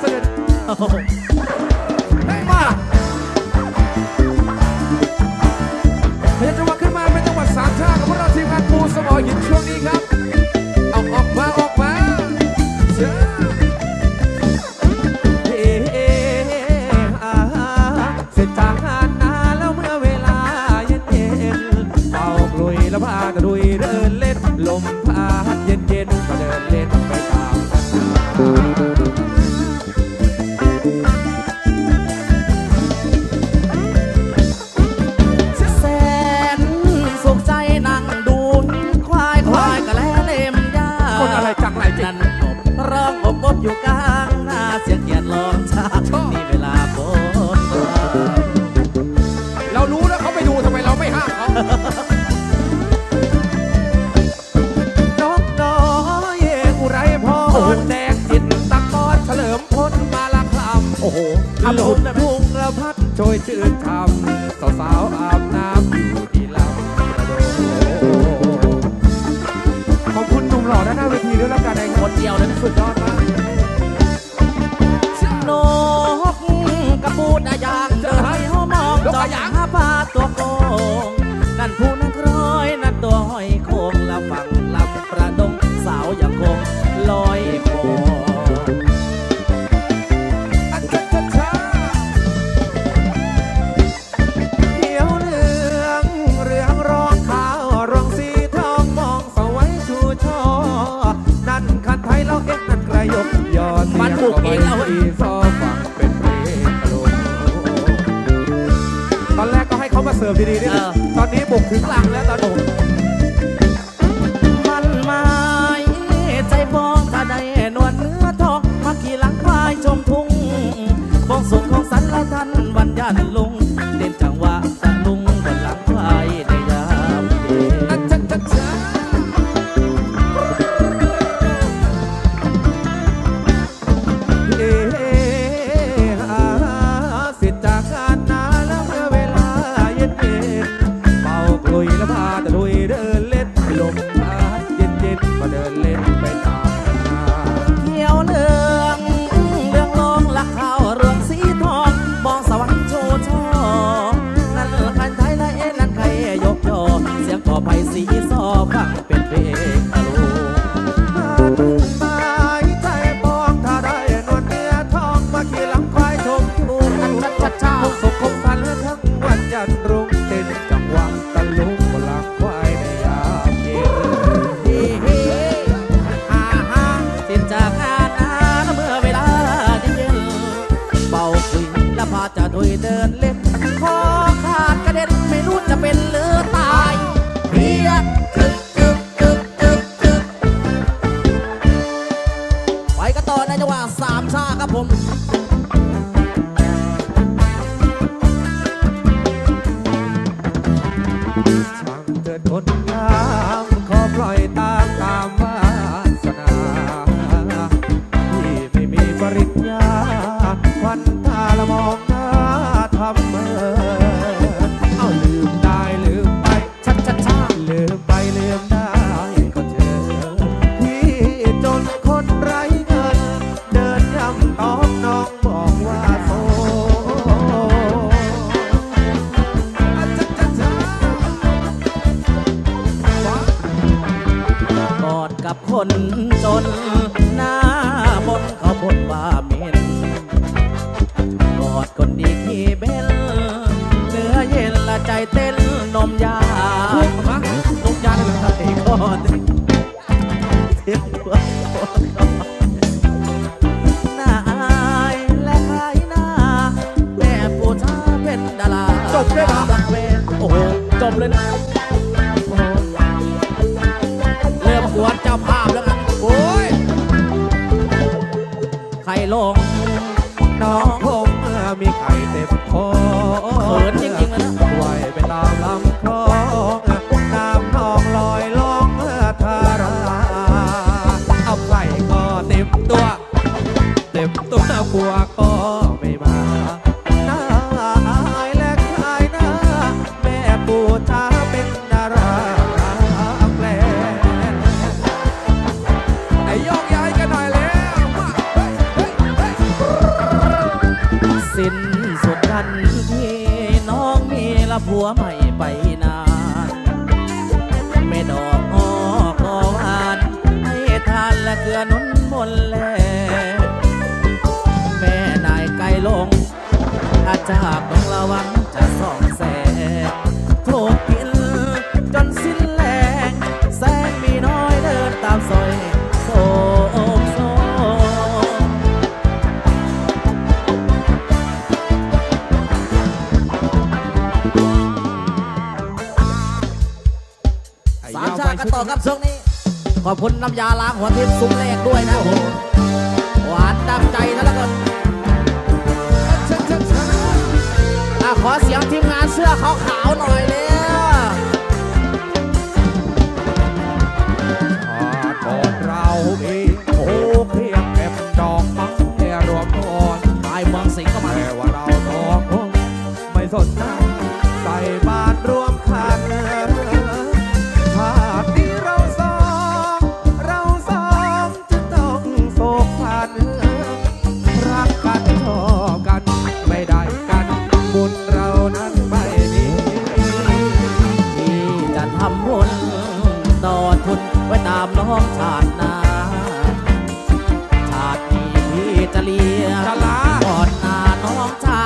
เสดิจมาเยายามจะว่าขึ้นมาเป็นจังหวัดสามชาติกับพวกเราทีมงานปูสมอหินช่วงนี้ครับเอาออกมาออกมาเจ้าแล้วพากันดุยเดินเล่นลมพัดเย็นๆก็เดินเล่น อาบลมทุ่งระพัดโชยชื่นชมสาวสาวอาบน้ำอยู่ที่ลำขอบคุณหนุ่มหล่อหน้าเวทีด้วยแล้วกันในคนเดียวนั้นสุดยอดมากชนกกระปูดอยางเจอให้หอมองจอยางพาตัวโกงนั่นผู้นักร้อยนั่นตัวหอยโค้งละฝั่งลำประดงสาวอย่างคง ถึงเรา จากงานนาเมื่อเวลาเย็นเป่าคุยและพาจะถุยเดินเล่น ข่ลง น้องคงเมื่อมีไข่เต็มคอเขินจริงๆเลยนะ ไหวไปตาม ครับช่วงนี้ ขอบคุณน้ำยาล้างหัวทิพย์ซุ้มแรกด้วยนะโอ้โหหวานดังใจนะแล้วก็ชัดชัดชัดอะขอเสียงทีมงานเสื้อขาวๆหน่อยเลยขาดก่ จะเลียจะลา ก่อนหน้าน้องชา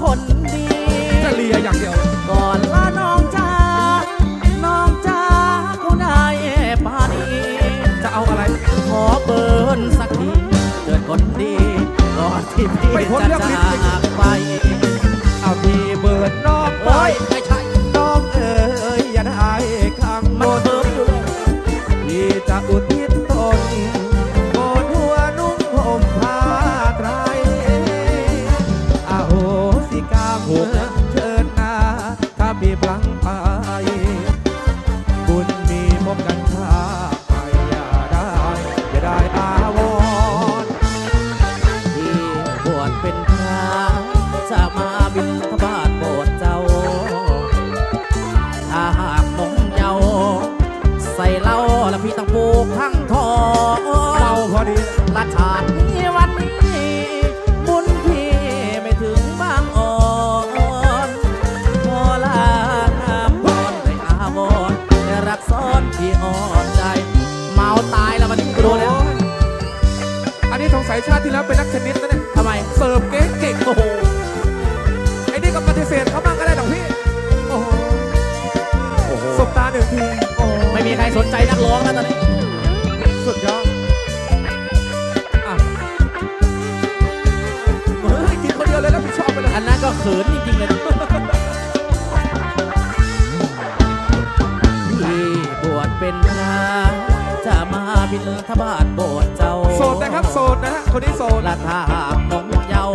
คนดี จะเลียอย่างเดียว ก่อนลาน้องจ้าน้องจ้าก็ได้ปานีจะเอาอะไร ขอเบิร์นสักทีเกิดคนดีก่อนที่พี่ไม่พ้นจะเรื่องจาลิ้นกไป เอาพี่เบิร์ดนอกไปเอ้ย ที่แล้วเป็นนักเทนนิสนะเนี่ยทำไมเสิร์ฟเก่งเก่งโอ้โหไอ้นี่ก็ปฏิเสธเขาบ้างก็ได้ดอกพี่โอ้โหสบตาหนึ่งทีโอ้โหไม่มีใครสนใจนักร้องแล้วตอนนี้สุดยอดอะเฮ้ยกินคนเดียวเลยแล้วพี่ชอบไปเลยอันนั้นก็เขินจริงๆเลยนะพี่บวชเป็นพระจะมาบินทบาทโบสถ์เจ้าโสดนะ ครับโสดนะฮะคนนี้โสดละถ้าหากนมเยา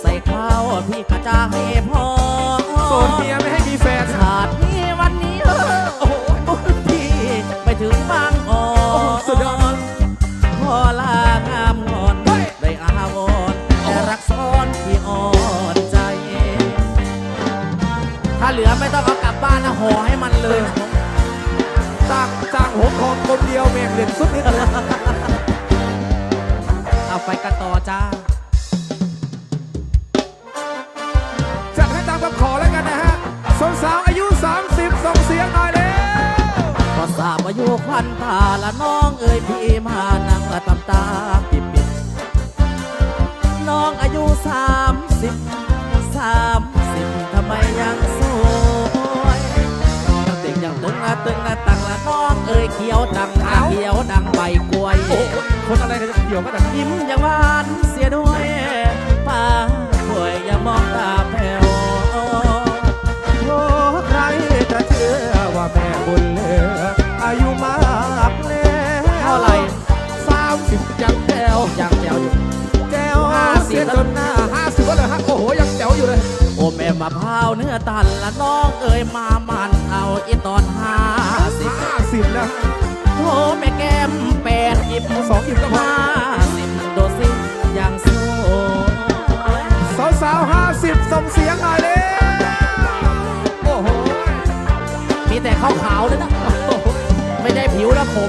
ใส่ข้าวพี่ก็จะให้พอโสดเมียไม่ให้มีแฟนชาตินี้วันนี้เออโอ้โหบุญพี่ไปถึงบางอ่อโอ้โหสุดยอดพอลางามงอนเฮ้ยได้อาวรณ์แต่รักซ้อนพี่อ่อนใจ ถ้าเหลือไม่ต้องเอากลับบ้านนะห่อให้มันเลยจ้างจ้างหงทองคนเดียวเมงเด่นสุดนิดเลยเอา ไปกันต่อจ้า จัดให้ตามคำขอแล้วกันนะฮะสาวๆอายุ 30 ส่งเสียงหน่อยเร็วพอทราบอายุควันตาละน้องเอ่ยพี่มานั่งละตำตาปิบปิบน้องอายุสามสิบสามสิบทำไมยังสวยยังเด็กยังตึงละตึงละตังละน้องเอ่ยเขียวดังละเขียวดังใบ ยวกันแต่ยิ้มยังหวานเสียด้วยป้าป่วยอย่ามองตาแผ่วโอ้ใครจะเชื่อว่าแม่บุญเหลืออายุมากแล้วเท่าไหร่สามสิบยังแจ๋วยังแจ๋วอยู่แจ๋วเสียจนหน้าห้าสิบก็เลยฮะโอ้โหยังแจ๋วอยู่เลยโอ้แม่มะพร้าวเนื้อตันละน้องเอ่ยมามันเอาอีตอนห้าสิบห้าสิบแล้วโทแม่แก้มแปดหยิบสองหยิบก็พอห้า เสียงหน่อยเร็วโอ้โห มีแต่ขาวๆเลยนะไม่ได้ผิวแล้วผม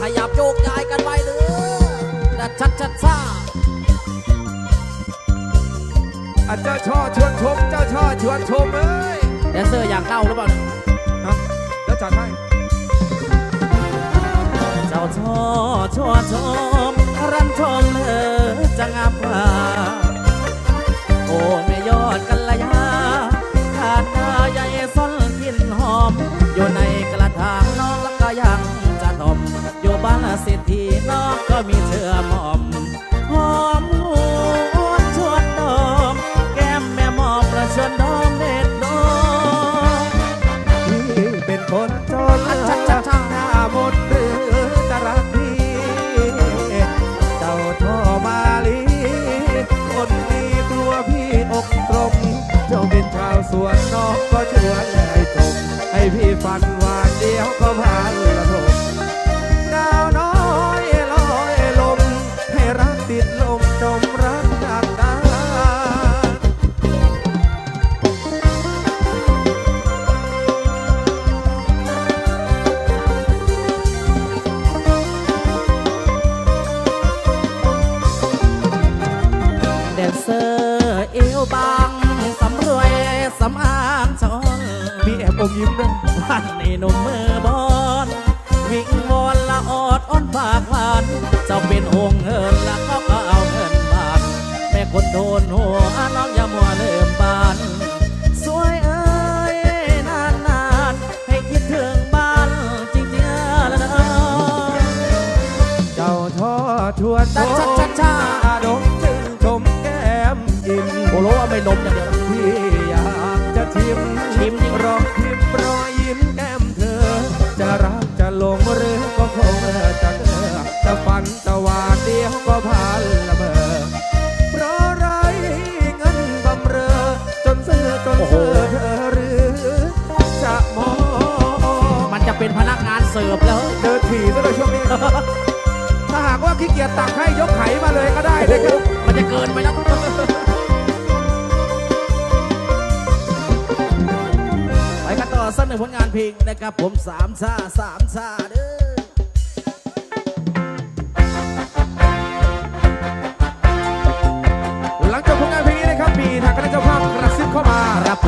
ขยับโยกย้ายกันไว้เด้อชัดชัดซ่าอะเจ้าช่อชวนชม เจ้าช่อชวนชมเอ้ยแดนเซอร์อย่ากเล่าหรือเปล่าเอาเดี๋ยวจัดให้ เจ้าช่อชวนชมรันชมเธอจะงับว่าโอ้ cacete เจ้าเป็นองค์เอินละเขาก็เอาเงินบาทแม่คนโดนหัวน้องอย่ามัวเริ่มบานสวยเอ้ยนานนานๆให้คิดถึงบ้านจริงๆแล้วนะเจ้าท่อชวนชชัดมชัดชัดอาดมจึงชมแก้มอิ่มโอ้โหว่าไม่ลมอย่างเดียวพี่อยากจะชิมชิมจริงรองพิมพ์รอยยิ้มแก้มเธอ จะรักจะหลงหรือก็คงจะเจ อจะฝันจะหวานเดียวก็ผ่านละเมอเพราะไรเงินบำเรอจนเสื้อจนเสื้อเธอหรือจะมองมันจะเป็นพนักงานเสิร์ฟแล้วเดินผีซะเลยช่วงนี้ ถ้าหากว่าขี้เกียจตักให้ยกไขมาเลยก็ได้นะครับมันจะเกินไปแล้วไปกันต่อสักหนึ่งผลงานเพลงนะครับผมสามชาสามชาเด้อ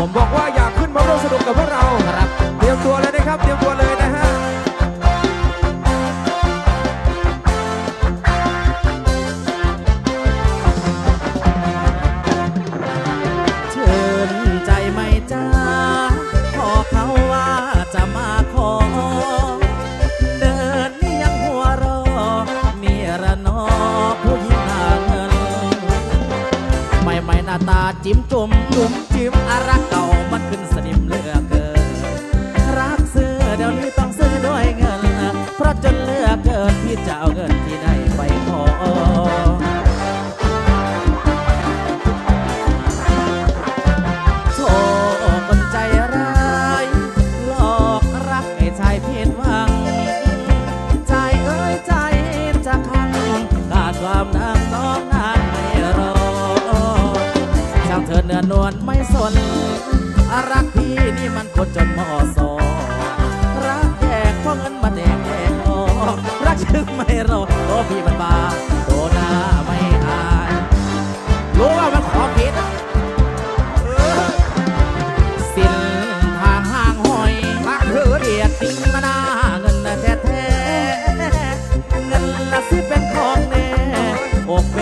ผมบอกว่าอยากขึ้นมาร่วมสนุกกับพวกเรา ครับ เตรียมตัวเลยนะครับ เตรียม จิ้มจุ่มจุ่มจิ้มอารักเก่ามันขึ้นสนิมเลือเกินรักซื้อเดี๋ยวนี้ต้องซื้อด้วยเงิน เพราะจนเลือกเกินพี่จะเอาเงินที่ไหนไปขอโธ่คนใจร้ายหลอกรักให้ชายผิดหวัง ใจเอ้ยใจจะคังขาดความนาง นอนวลไม่สน รักพี่นี่มันคนจนมอสอรักแจกเพราะเงินมาแดกแดกออกรักชึงไม่รอโอ้พี่มันบาโตหน้าไม่อายรู้ว่ามันขอผิดสิ้นทางห่างห้อยทาเถิดเกียดติ้งมาหน้าเงินแท้แท้เงินละสิเป็นของแน่อกเป็น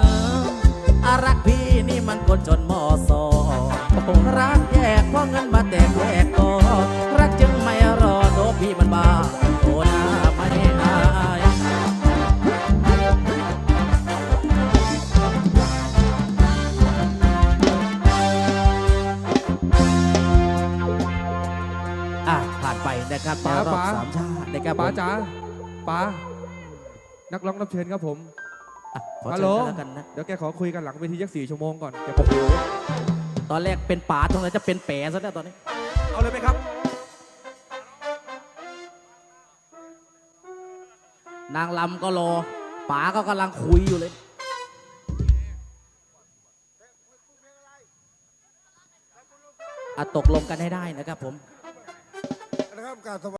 นอารักพี่นี่มันคนจนมอสอรักแยกเพราะเงินมาแตกแยกก็รักจึงไม่รอโตพี่มันบ้าโตหน้าไม่อายอะผ่านไปนะครับในป๋ารอบสามชาตินะครับป๋าม จ๋าป๋านักร้องรับเชิญครับผม ขอฮัลเชิโหลญกันแล้วกันนะ เดี๋ยวแกขอคุยกันหลังเวทียักสี่ชั่วโมงก่อนแกผมรู้ตอนแรกเป็นป๋าตรงนั้นจะเป็นแปะซะแล้วตอนนี้ เอาเลยไหมครับ นางลำก็รอป๋าก็กำลังคุยอยู่เลยอะตกลงกันให้ได้นะครับผม นะครับกราบสวัสดี